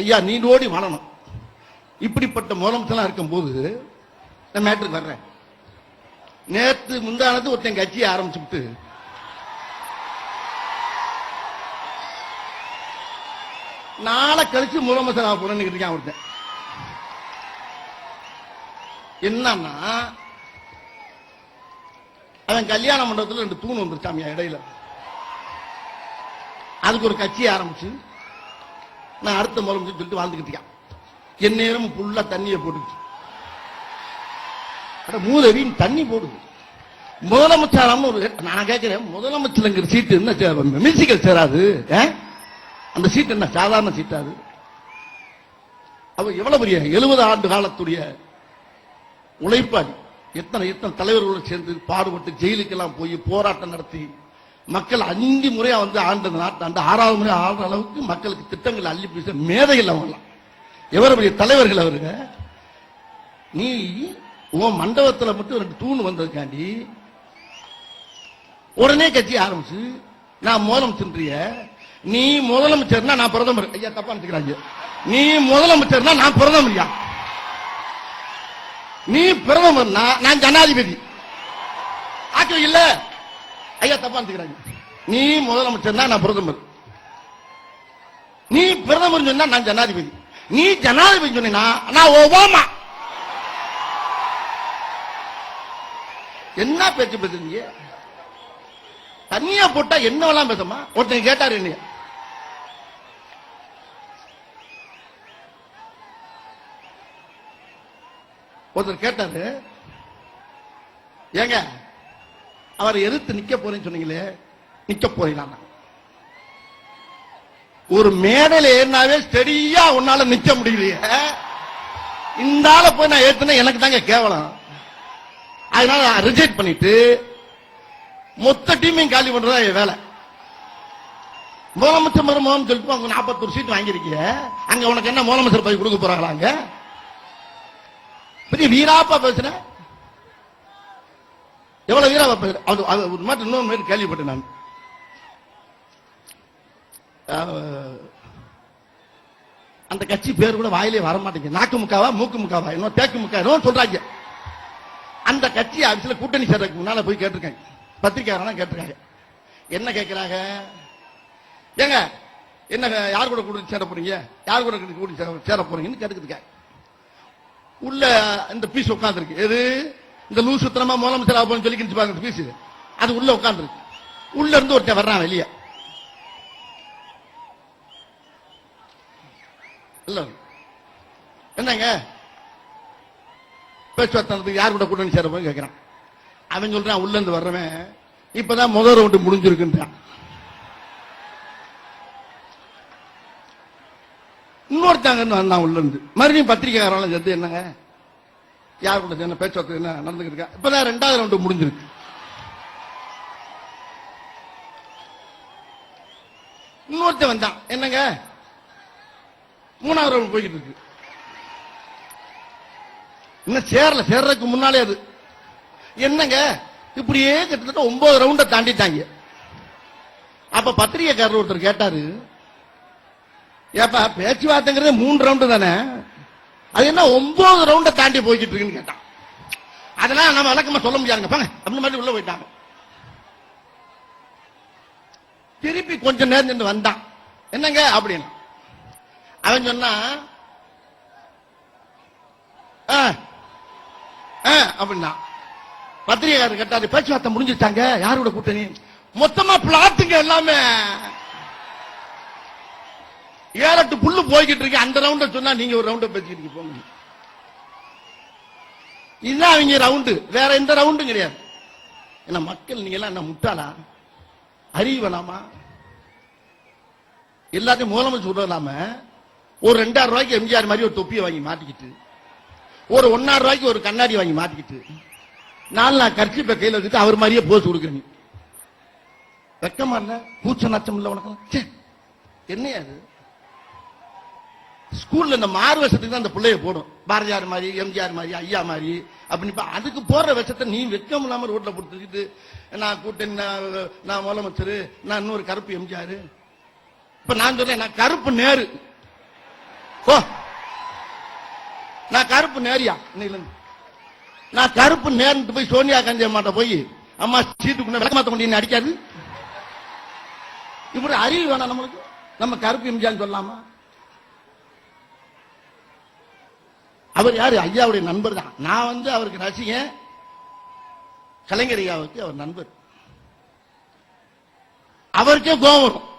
ஐயா நீடோடி வாழணும். இப்படிப்பட்ட முதலமைச்சலாம் இருக்கும்போது நான் மேட்டருக்கு வர்றேன். நேத்து முந்தானது ஒருத்தன் கட்சியை ஆரம்பிச்சுட்டு நாளை கழிச்சு முதலமைச்சர் ஆக போறேன்னு இருக்கான் ஒருத்தன். என்னன்னா அவன் கல்யாண மண்டபத்துல ரெண்டு தூண் வந்துருச்சாமியா இடையில. அதுக்கு ஒரு கட்சி ஆரம்பிச்சு நான் அடுத்த முதலமைச்சர் சொல்லிட்டு வாழ்ந்துக்கிட்டியான் என் நேரம் ஃபுல்லா தண்ணியை போட்டுச்சு அட மூதவின் தண்ணி போடுது. முதலமைச்சராம ஒரு நான் கேட்கிறேன் முதலமைச்சருங்கிற சீட்டு என்ன மியூசிக்கல் சேராது ஆ? அந்த சீட்டு என்ன சாதாரண சீட்டா அது? அவர் எவ்வளவு பெரிய எழுபது ஆண்டு காலத்துடைய உழைப்பாளி. எத்தனை எத்தனை தலைவர்களோடு சேர்ந்து பாடுபட்டு ஜெயிலுக்கெல்லாம் போய் போராட்டம் நடத்தி மக்கள் அஞ்சு முறையா வந்து ஆண்ட நாட்டு ஆண்டு ஆறாவது முறை ஆடுற அளவுக்கு மக்களுக்கு திட்டங்கள் அள்ளி பேச மேதைகள் அவங்களாம் எவ்வளவு பெரிய தலைவர்கள் அவருங்க? நீ உன் மண்டபத்துல மட்டும் ரெண்டு தூண் வந்ததுக்காண்டி உடனே கட்சி ஆரம்பிச்சு நான் முதலமைச்சன்றிய நீ முதலமைச்சர்னா நான் பிரதமர். ஐயா தப்பா நினைச்சுக்கிறாங்க. நீ முதலமைச்சர்னா நான் பிரதமரியா நீ பிரதமர்னா நான் ஜனாதிபதி. ஆக்கம் இல்ல. ஐயா தப்பா நினைச்சுக்கிறாங்க. நீ முதலமைச்சர்னா நான் பிரதமர். நீ பிரதமர் சொன்னா நான் ஜனாதிபதி. நீ ஜனாதிபதி சொன்னா நான் ஒபாமா. என்ன பேச்சு பேசுறீங்க தனியா போட்டா என்னவெல்லாம் பேசுமா? ஒருத்தன் கேட்டாரு என்னைய. ஒருத்தர் கேட்டாரு. ஏங்க அவர் எதிர்த்து நிக்க போறேன்னு சொன்னீங்களே நிக்க போறீங்களா ஒரு மேடையில ஏறினாவே ஸ்டெடியா உன்னால நிக்க முடியலையே. இந்த போய் நான் ஏத்துனா எனக்கு தாங்க கேவலம். அதனால ரிஜெக்ட் பண்ணிட்டு மொத்த டீமையும் காலி பண்றதா என் வேலை. முதலமைச்சர் மருமகம் சொல்லிட்டு அவங்க நாற்பத்தொரு சீட் வாங்கியிருக்கீங்க அங்க உனக்கு என்ன முதலமைச்சர் பதவி கொடுக்க போறாங்களா அங்க பெரிய வீராப்பா பேசுறேன். எவ்வளவு வீரா அது ஒரு மாதிரி இன்னொரு மாதிரி கேள்விப்பட்டேன் நான். அந்த கட்சி பேர் கூட வாயிலே வர மாட்டேங்குது நாக்கு முக்காவா மூக்கு முக்காவா? இன்னும் தேக்கு முக்கா என்னவோ சொல்றாங்க. அந்த கட்சி ஆபீஸ்ல கூட்டணி சேர்றதுக்கு முன்னால போய் கேட்டிருக்காங்க பத்திரிக்கையாளர் கேட்டிருக்காங்க. என்ன கேட்கிறாங்க? ஏங்க என்ன யார் கூட கூட்டணி சேர போறீங்க? யார் கூட கூட்டணி சேர- போறீங்கன்னு கேட்டுக்கிட்டு உள்ள இந்த பீஸ் உட்காந்துருக்கு எது? இந்த லூ சுத்தனமா முதலமைச்சர் ஆகும் சொல்லி பாருங்க பீஸ். அது உள்ள உட்கார்ந்துருக்கு. உள்ள இருந்து ஒருத்தன் வர்றான் வெளியே. என்னங்க? பேச்சுவார்த்தை யார் கூட கூட்டணி சேர போய் கேட்கிறான் அவன் சொல்றான் உள்ள இருந்து வர்றவன். இப்பதான் முதல் ரவுண்டு முடிஞ்சிருக்குன்றான். இன்னொருத்தாங்க வந்தான் உள்ள இருந்து. மறுபடியும் பத்திரிகைக்காரன் சேர்த்து என்னங்க? யார் கூட என்ன பேச்சுவார்த்தை என்ன நடந்துகிட்டு இருக்கா? இப்பதான் ரெண்டாவது ரவுண்டு முடிஞ்சிருக்கு. இன்னொருத்தன் வந்தான். என்னங்க? மூணாவது ரவுண்ட் போய்கிட்டு இருக்கு. இன்னும் சேரல சேர்றதுக்கு முன்னாலே அது. என்னங்க? இப்படியே கிட்டத்தட்ட ஒன்பது ரவுண்ட தாண்டிட்டாங்க. அப்ப பத்திரிகைக்காரர் ஒருத்தர் கேட்டாரு ஏப்பா பேச்சுவார்த்தைங்கிறது மூணு ரவுண்டு தானே? அது என்ன ஒன்பது ரவுண்ட தாண்டி போய்கிட்டு இருக்குன்னு கேட்டான். அதெல்லாம் நம்ம வழக்கமா சொல்ல முடியாதுங்க. பாங்க அப்படின்னு மாதிரி உள்ள போயிட்டாங்க. திருப்பி கொஞ்ச நேரம் நின்று வந்தான். என்னங்க அப்படின்னு. அவன் சொன்னா அப்படின்னா. பத்திரிகையாளர் கேட்டாரு பேச்சுவார்த்தை முடிஞ்சுட்டாங்க யாரோட கூட்டணி? மொத்தமா பிளாட்டுங்க எல்லாமே. ஏழெட்டு புல்லு போய்கிட்டு இருக்கு. அந்த ரவுண்ட சொன்னா நீங்க ஒரு ரவுண்ட பேசிக்கிட்டு போங்க. இதுதான் அவங்க ரவுண்டு வேற எந்த ரவுண்டும் கிடையாது. என்ன மக்கள் நீங்க எல்லாம் என்ன முட்டாளா? அறிவலாமா? எல்லாத்தையும் முதலமைச்சர் சொல்றலாம ஒரு ரெண்டாயிரம் ரூபாய்க்கு எம்ஜிஆர் மாதிரி ஒரு தொப்பியை வாங்கி மாட்டிக்கிட்டு ஒரு ஒன்னாயிரம் ரூபாய்க்கு ஒரு கண்ணாடி வாங்கி மாட்டிக்கிட்டு நாலு நான் கர்ச்சிப்பை கையில வச்சுட்டு அவர் மாதிரியே போஸ் கொடுக்குற நீ. வெக்கமா இல்ல? கூச்ச நச்சம் இல்ல உனக்கு? என்னையா அது ஸ்கூல்ல இந்த மாறு வருஷத்துக்கு தான் அந்த பிள்ளைய போடும். பாரதியார் மாதிரி எம்ஜிஆர் மாதிரி ஐயா மாதிரி. அப்படின்னு அதுக்கு போடுற விஷத்தை நீ வெக்கம் இல்லாம ரோட்ல கொடுத்துக்கிட்டு நான் கூட்டணி நான் முதலமைச்சர் நான் இன்னொரு கருப்பு எம்ஜிஆர். இப்ப நான் சொல்றேன் நான் கருப்பு நேரு. போ. நான் கருப்பு நேரியா? இன்னையில நான் கருப்பு நேர்ந்து போய் சோனியா காந்தி அம்மாட்ட போய் அம்மா சீட்டுக்குள்ள விளக்க மாத்த முடியும் அடிக்காது. இப்படி அறிவு வேணாம் நம்மளுக்கு. நம்ம கருப்பு எம்ஜிஆர் சொல்லாமா அவர் யாரு? ஐயாவுடைய நண்பர் தான். நான் வந்து அவருக்கு ரசிகன். கலைஞர் ஐயாவுக்கு அவர் நண்பர். அவருக்கே கோவம் வரும்.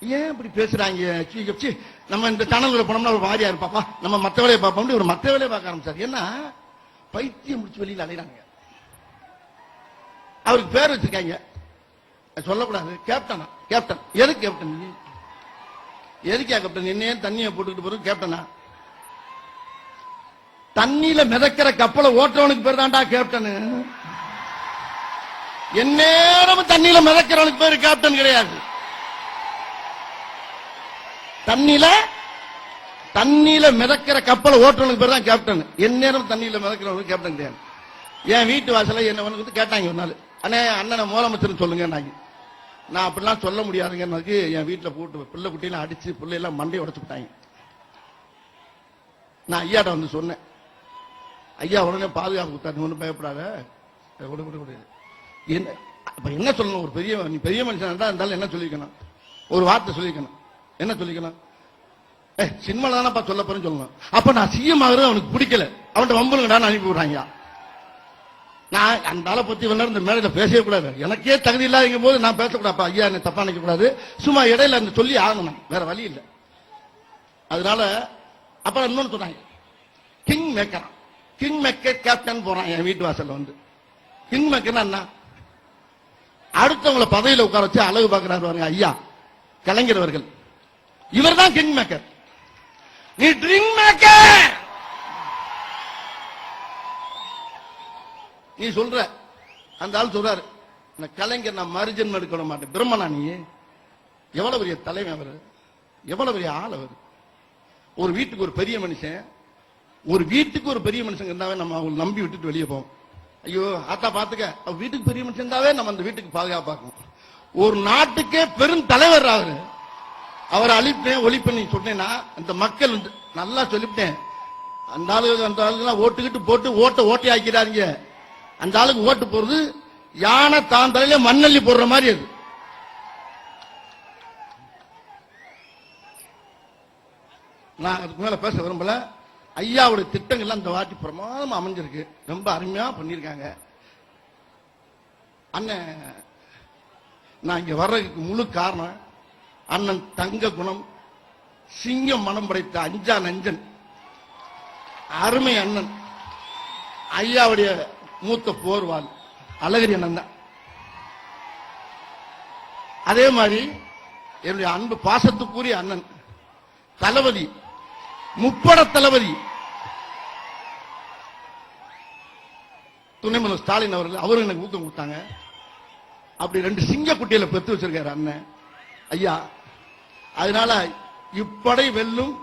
ஏன் இப்படி பேசுறாங்க? சீ, நம்ம இந்த சேனல்ல போனோம்னா ஒரு மாதிரியா இருப்பாப்பா நம்ம மற்ற வேலையை பார்ப்போம் ஒரு மற்ற வேலையை பார்க்க ஆரம்பிச்சார். ஏன்னா பைத்தியம் முடிச்சு வெளியில அலையிறாங்க அவருக்கு பேர் வச்சிருக்காங்க. சொல்லக்கூடாது. கேப்டனா? கேப்டன். எது கேப்டன்? எதுக்கா கேப்டன்? என்னையே தண்ணியை போட்டுக்கிட்டு போறோம் கேப்டனா? தண்ணியில மிதக்கிற கப்பலை ஓட்டுறவனுக்கு பேர் தான்டா கேப்டனு எந்நேரமும் தண்ணியில மிதக்கிறவனுக்கு பேர் கேப்டன் கிடையாது. தண்ணியில தண்ணியில மிதக்கிற கப்பலை ஓட்டுறவனுக்கு பேர் தான் கேப்டன் எந்நேரம் தண்ணியில மிதக்கிறவனுக்கு கேப்டன் கிடையாது. என் வீட்டு வாசல என்ன வந்து கேட்டாங்க ஒரு நாள். அண்ணே அண்ணனை முதலமைச்சர் சொல்லுங்க நான் அப்படிலாம் சொல்ல முடியாதுங்க என் வீட்டில் போட்டு பிள்ளை குட்டியெல்லாம் அடிச்சு பிள்ளையெல்லாம் மண்டையை உடச்சு விட்டாங்க. நான் ஐயாட்ட வந்து சொன்னேன். ஐயா உடனே பாதுகாப்பு கொடுத்தாரு ஒன்றும் பயப்படாத. என்ன அப்ப என்ன சொல்லணும்? ஒரு பெரிய நீ பெரிய மனுஷன் இருந்தாலும் என்ன சொல்லிக்கணும்? ஒரு வார்த்தை சொல்லிக்கணும். என்ன சொல்லிக்கணும்? ஏ சினிமால தானப்பா சொல்ல போறேன்னு சொல்லணும். அப்ப நான் சிஎம் ஆகுறது அவனுக்கு பிடிக்கல. அவன்கிட்ட வம்புலுங்கடான்னு அனுப்பி விடுறாங்க நான் அந்த ஆளை பத்தி இந்த மேடையில பேசவே கூடாது. எனக்கே தகுதி இல்லாதங்கும் போது நான் பேசக்கூடாப்பா ஐயா என்ன தப்பா நினைக்க கூடாது சும்மா இடையில அந்த சொல்லி ஆகணும் வேற வழி இல்லை. அதனால அப்புறம் இன்னொன்னு சொன்னாங்க. கிங் மேக்கரான் கிங் மேக்கர் கேப்டன் போறான். என் வீட்டு வாசல்ல வந்து. கிங் மேக்கர்னா என்ன அடுத்தவங்கள பதவியில உட்கார வச்சு அழகு பார்க்கிறாரு பாருங்க ஐயா கலைஞர் அவர்கள் இவர் தான் கிங் மேக்கர் நீ ட்ரிங் மேக்கர் நீ சொல்ற அந்த ஆள் சொல்றாரு இந்த கலைஞர் நான் மறுஜன்மம் எடுக்க மாட்டேன். பிரம்மனா நீ? எவ்வளவு பெரிய தலைவன் அவர்? எவ்வளவு பெரிய ஆள் அவர்? ஒரு வீட்டுக்கு ஒரு பெரிய மனுஷன் ஒரு வீட்டுக்கு ஒரு பெரிய மனுஷன் இருந்தாவே நம்ம அவங்க நம்பி விட்டுட்டு வெளியே போவோம். ஐயோ ஆத்தா பாத்துக்க அவ வீட்டுக்கு பெரிய மனுஷன் இருந்தாவே நம்ம அந்த வீட்டுக்கு பாதுகாப்பாக்கும் ஒரு நாட்டுக்கே பெரும் தலைவர் அவரு. அவரை அழிப்பேன் ஒழிப்பேன் பண்ணி சொன்னேன்னா அந்த மக்கள் வந்து நல்லா சொல்லிவிட்டேன். அந்த ஆளுக்கு அந்த ஆளுங்கெல்லாம் ஓட்டுக்கிட்டு போட்டு ஓட்ட ஓட்டை ஆக்கிறாருங்க அந்த ஆளுக்கு ஓட்டு போறது யானை தான் தலையில மண்ணள்ளி போடுற மாதிரி அது. நான் அதுக்கு மேல பேச விரும்பல. ஐயாவுடைய திட்டங்கள்லாம் இந்த வாட்டி பிரமாதமா அமைஞ்சிருக்கு. ரொம்ப அருமையா பண்ணியிருக்காங்க. அண்ணன் நான் இங்க வர்றதுக்கு முழு காரணம் அண்ணன் தங்க குணம் சிங்கம் மனம் படைத்த அஞ்சா நஞ்சன் அருமை அண்ணன் ஐயாவுடைய மூத்த போர்வால் அழகிரி அண்ணன் தான். அதே மாதிரி என்னுடைய அன்பு பாசத்துக்குரிய அண்ணன் தளபதி முப்பட தளபதி. துணை முதல்வர் ஸ்டாலின் அவர்கள் அவரும் எனக்கு ஊக்கம் கொடுத்தாங்க. அப்படி ரெண்டு சிங்க குட்டியில பெத்து வச்சிருக்காரு அண்ணன். ஐயா அதனால இப்படை வெல்லும்.